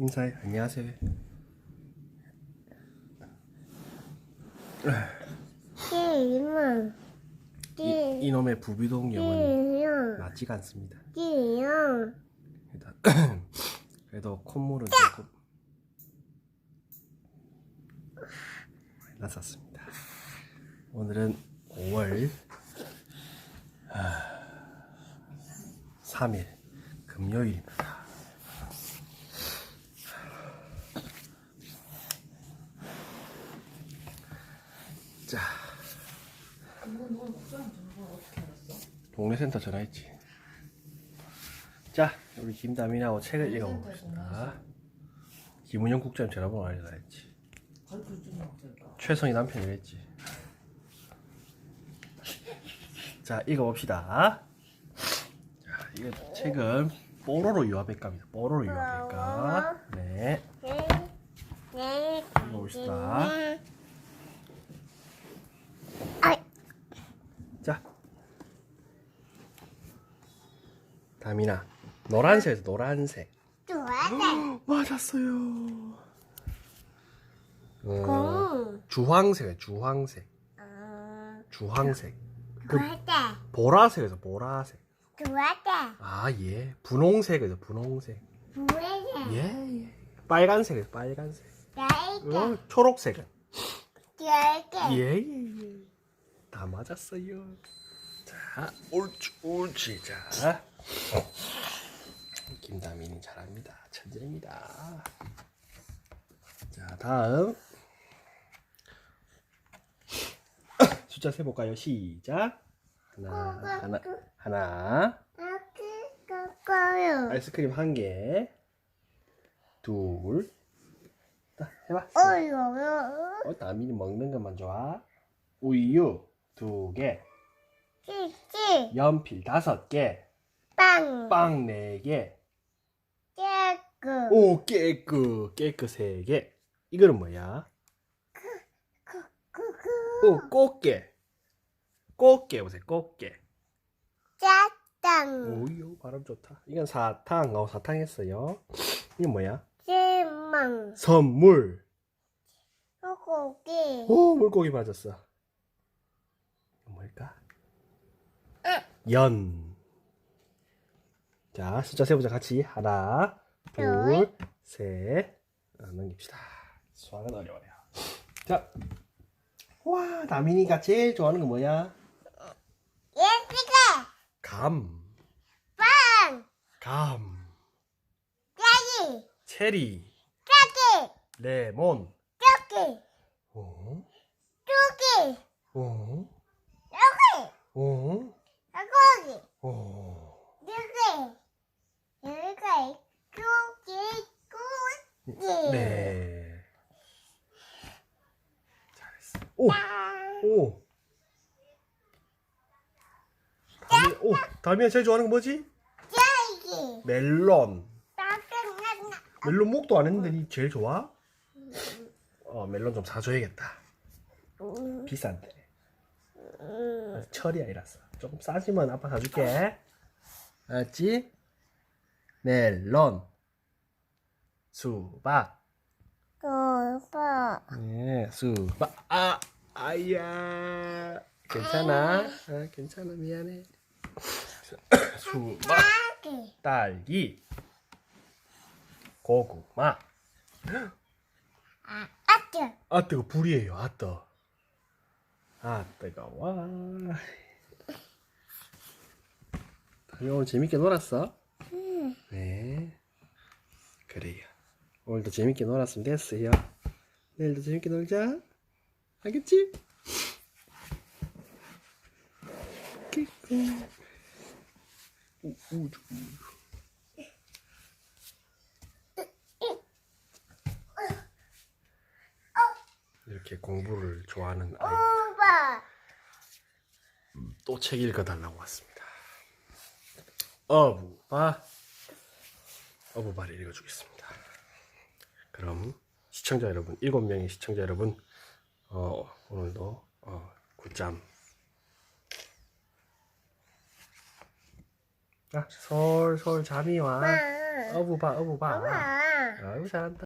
인사해. 안녕하세요. 이, 이놈의 부비동 영은 띠용 낫지가 않습니다. 일단 그래도 콧물은 조금 났었습니다. 오늘은 5월 3일 금요일입니다. 자, 동네 센터 전화했지. 자, 우리 김다민하고 책을 읽어봅시다. 김은영 국장 전화번호 알려놔야지. 최성희 남편이 랬지. 자, 읽어봅시다. 자, 이거 책은 뽀로로 유아백과입니다. 뽀로로 유아백과. 네, 네 읽어봅시다. 아이 자, 다민아, 노란색에서 노란색. 좋아해 맞았어요. 어, 공 주황색, 주황색, 어, 주황색. 그 좋아해 보라색에서 보라색. 좋아해 아 예. 분홍색에서 분홍색. 좋아해 예 예. 빨간색에서 빨간색. 나에게 어, 초록색은. 좋아해 예예 예. 다 맞았어요. 자, 옳지 옳지. 자, 김다민이 잘합니다. 천재입니다. 자, 다음 숫자 세 볼까요? 시작. 하나, 하나, 하나. 아이스크림 한 개. 둘. 자, 해봐. 어이구 어, 다민이 먹는 것만 좋아. 우유 두 개. 찌찌 연필 다섯 개. 빵빵네 개. 깨끗 오, 깨끗. 깨끗 세 개. 이거는 뭐야? 쿠쿠 오, 꽃게. 꽃게 보세요. 꽃게. 짜장 오유, 발음 좋다. 이건 사탕. 어, 사탕 했어요. 이건 뭐야? 실망 선물. 소고기 오, 물고기 맞았어. 뭘까? 연. 자, 숫자 세보자 같이. 하나, 둘, 셋. 아, 넘깁시다. 수학은 어려워요. 자, 와, 다민이가 제일 좋아하는 거 뭐야? 예쁘게 감. 빵 감. 짜기 체리. 짜기 레몬. 짜기 어? 뚜기 어? 여기 어? 여기 어? 여기 여기 뚜기 뚜기 네. 잘했어. 오! 오! 다미, 오! 다미가 제일 좋아하는 거 뭐지? 짜기 멜론. 멜론 목도 안 했는데 니 제일 좋아? 어, 멜론 좀 사줘야겠다. 비싼데. 아직 철이 아니라서. 조금 싸지면 아빠 사줄게. 알았지? 멜론. 수박. 오빠 네, 수박. 아, 아야. 괜찮아. 아, 괜찮아. 미안해. 수박. 딸기. 고구마. 아 아뜨 아 뜨거 불이에요. 아 뜨. 아 뜨거워. 다미 오늘 재밌게 놀았어? 네. 그래요. 오늘도 재밌게 놀았으면 됐어요. 내일도 재밌게 놀자. 알겠지? 우주. 이렇게 공부를 좋아하는 아이 오빠 또 책 읽어달라고 왔습니다. 어부바 어부바를 읽어주겠습니다. 그럼 시청자 여러분 일곱 명의 시청자 여러분 어, 오늘도 어, 굿잠. 자, 솔솔 잠이 와. 엄마. 어부바 어부바 엄마. 아유 잘한다.